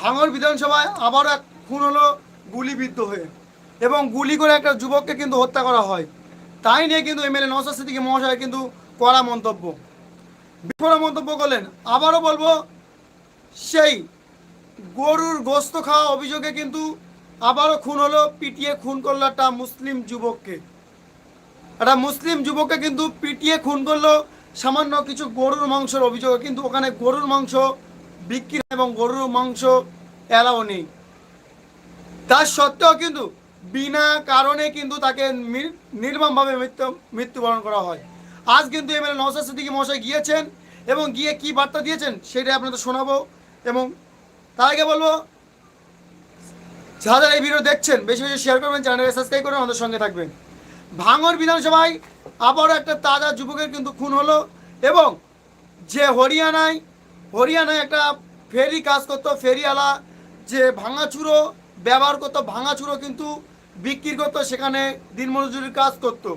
ভাঙর বিধানসভায় আবার এক খুন হলো গুলিবিদ্ধ হয়ে। এবং গুলি করে একটা যুবককে কিন্তু হত্যা করা হয়। তাই নিয়ে কিন্তু এমএলএ নওসাদ সিদ্দিকী মহাশয় কিন্তু কড়া মন্তব্য। বিফোরা মন্তব্য করলেন। আবারও বলব, সেই গরুর গোস্ত খাওয়া অভিযোগে কিন্তু আবারও খুন হলো, পিটিয়ে খুন করল একটা মুসলিম যুবককে। একটা মুসলিম যুবককে কিন্তু পিটিয়ে খুন করল সামান্য কিছু গরুর মাংসের অভিযোগে। কিন্তু ওখানে গরুর মাংস বিক্রি এবং গরুর মাংস এলাও নেই। তার সত্ত্বেও কিন্তু বিনা কারণে কিন্তু তাকে নির্মমভাবে মৃত্যু, মৃত্যুবরণ করা হয়। আজ কিন্তু এমএলএ নওসাদ সিদ্দিকী মহাশয় গিয়েছেন এবং গিয়ে কি বার্তা দিয়েছেন সেটাই আপনাদের শোনাবো এবং তার আগে বলব, যারা এই ভিডিও দেখছেন, বেশি বেশি শেয়ার করবেন চ্যানেলকে সাবস্ক্রাইব করে আমাদের সঙ্গে থাকবেন। ভাঙর বিধানসভায় আবারও একটা তাজা যুবকের কিন্তু খুন হলো এবং যে হরিয়ানায় হরিয়ানায় একটা ফেরি কাজ করতো, ফেরিওয়ালা যে ভাঙাচুরো, ব্যবহার করতো, ভাঙাচুরো কিন্তু বিক্রি করতো, সেখানে দিনমজুরির কাজ করতো।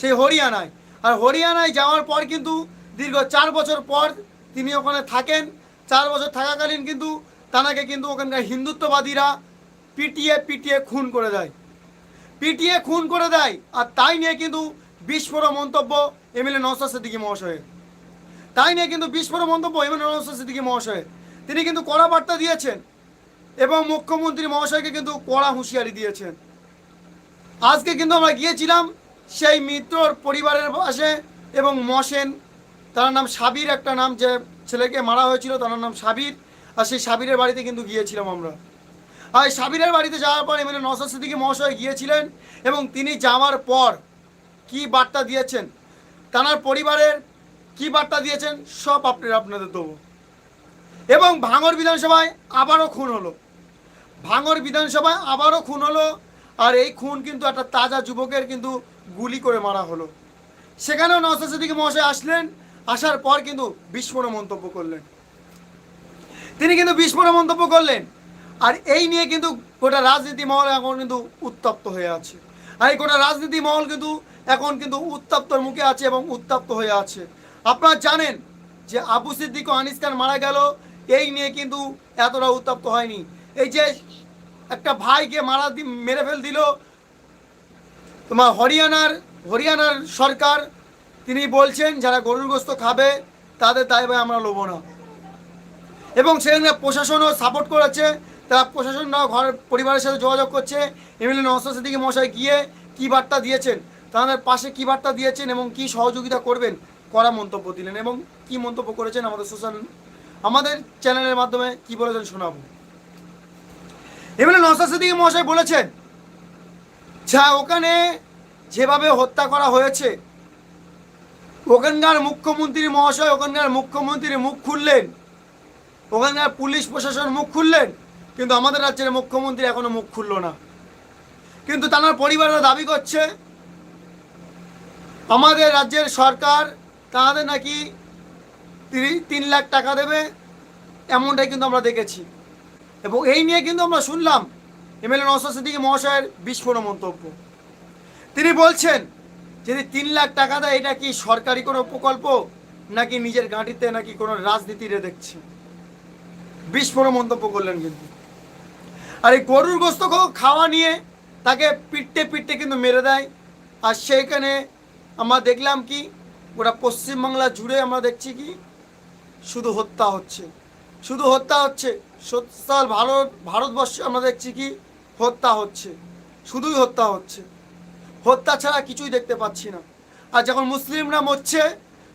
সেই হরিয়ানায়। আর হরিয়ানায় যাওয়ার পর কিন্তু দীর্ঘ চার বছর পর তিনি ওখানে থাকেন। চার বছর থাকাকালীন কিন্তু তানাকে কিন্তু ওখানকার হিন্দুত্ববাদীরা পিটিয়ে পিটিয়ে খুন করে দেয়। পিটিয়ে, খুন করে দেয়। আর তাই নিয়ে কিন্তু বিস্ফোরক মন্তব্য এমএলএ নওসাদ সিদ্দিকী মহাশয়ের। তাই নিয়ে কিন্তু বিস্ফোরক মন্তব্য এমএলএ নওসাদ সিদ্দিকী মহাশয়ের। তিনি কিন্তু কড়া বার্তা দিয়েছেন এবং মুখ্যমন্ত্রী মহাশয়কে কিন্তু কড়া হুঁশিয়ারি দিয়েছেন। আজকে কিন্তু আমরা গিয়েছিলাম সেই মিত্রর পরিবারের পাশে এবং মসেন, তার নাম সাবির একটা নাম যে ছেলেকে মারা হয়েছিল, তার নাম সাবির, আর সেই সাবিরের বাড়িতে কিন্তু গিয়েছিলাম আমরা। আর সাবিরের বাড়িতে যাওয়ার পর এমএলএ নওসাদ সিদ্দিকী মহাশয় গিয়েছিলেন এবং তিনি যাওয়ার পর কি বার্তা দিয়েছেন, তার পরিবারের কি বার্তা দিয়েছেন, সব আপনারা আপনাদের দেবো। এবং ভাঙর বিধানসভায় আবারও খুন হলো। ভাঙর বিধানসভায় আবারও খুন হলো আর এই খুন কিন্তু একটা তাজা যুবকের কিন্তু গুলি করে মারা হলো। সেখানেও নওসাদ সিদ্দিকী মহাশয় আসলেন, আসার পর কিন্তু বিস্ফোরণ মন্তব্য করলেন। তিনি কিন্তু বিস্ফোরণ মন্তব্য করলেন আর এই নিয়ে কিন্তু গোটা রাজনীতি মহল এখন কিন্তু উত্তপ্ত হয়ে আছে। আর এই গোটা রাজনীতি মহল কিন্তু এখন কিন্তু উত্তপ্তর মুখে আছে এবং উত্তপ্ত হয়ে আছে। আপনারা জানেন যে আবু সিদ্দিক ও আনিস খান মারা গেল এই নিয়ে কিন্তু এতটা উত্তপ্ত হয়নি। এই যে একটা ভাইকে মারা মেরে ফেল দিল, তোমার হরিয়ানার হরিয়ানার সরকার, তিনি বলছেন, যারা গরুর গোস্ত খাবে, তাদের তাই ভাই আমরা লোবো না। এবং সেখানে প্রশাসনও সাপোর্ট করেছে, তারা প্রশাসনরাও ঘর, পরিবারের সাথে যোগাযোগ করছে, এমএলএ নওসাদ সিদ্দিকী মশাই গিয়ে কী বার্তা দিয়েছেন, তাদের পাশে কী বার্তা দিয়েছেন এবং কী সহযোগিতা করবেন করা মন্তব্য দিলেন এবং কি মন্তব্য করেছেন আমাদের সোশ্যাল আমাদের চ্যানেলের মাধ্যমে কি বলেছেন শোনাবো। নওসাদ সিদ্দিকী মহাশয় বলেছেন, যা ওখানে যেভাবে হত্যা করা হয়েছে, ওখানকার মুখ্যমন্ত্রী মহাশয়, ওখানকার মুখ্যমন্ত্রী মুখ খুললেন, ওখানকার পুলিশ প্রশাসন মুখ খুললেন, কিন্তু আমাদের রাজ্যের মুখ্যমন্ত্রী এখনও মুখ খুললো না। কিন্তু তার পরিবাররা দাবি করছে, আমাদের রাজ্যের সরকার তাদের নাকি তিন লাখ টাকা দেবে, এমনটাই কিন্তু আমরা দেখেছি। এবং এই নিয়ে কিন্তু আমরা শুনলাম এমএলএ নওসাদ সিদ্দিকী মহাশয়ের বিস্ফোরণ মন্তব্য। তিনি বলছেন, যদি তিন লাখ টাকা দেয়, এটা কি সরকারি কোনো প্রকল্প? নাকি নিজের গাঁটিতে নাকি কোনো রাজনীতিরে দেখছে? বিস্ফোরণ মন্তব্য করলেন কিন্তু। আর এই গরুর গোস্ত খাওয়া নিয়ে তাকে পিটতে পিটতে কিন্তু মেরে দেয়। আর সেইখানে আমরা দেখলাম কি, গোটা পশ্চিমবাংলা জুড়ে আমরা দেখছি কি শুধু হত্যা হচ্ছে। শুধু হত্যা হচ্ছে। সত্যাল ভারত ভারতবর্ষে আমরা দেখছি কি? হত্যা হচ্ছে। শুধুই হত্যা হচ্ছে। হত্যা ছাড়া কিছুই দেখতে পাচ্ছি না। আর যখন মুসলিমরা মরছে,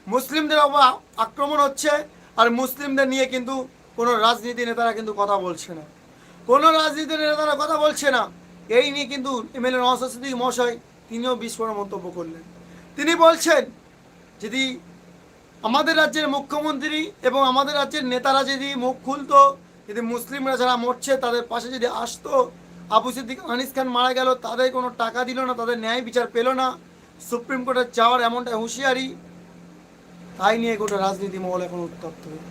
মুসলিমদের আক্রমণ হচ্ছে, আর মুসলিমদের নিয়ে কিন্তু কোনো রাজনীতি নেতারা কিন্তু কথা বলছে না। কোনো রাজনীতি নেতারা কথা বলছে না। এই নিয়ে কিন্তু এমএলএ নওয়াজ মহাশয় তিনিও বিস্ফোরক মন্তব্য করলেন। তিনি বলছেন, যদি আমাদের রাজ্যের মুখ্যমন্ত্রী এবং আমাদের রাজ্যের নেতারা যদি মুখ খুলতো, যদি মুসলিমরা যারা মরছে তাদের পাশে যদি আসতো, আবু সিদ্দিক আনিস খান মারা গেল, তাদের কোনো টাকা দিল না, তাদের ন্যায় বিচার পেল না। সুপ্রিম কোর্টে যাওয়ার এমনটা হুঁশিয়ারি। তাই নিয়ে গোটা রাজনীতি মহল এখন উত্তপ্ত হয়ে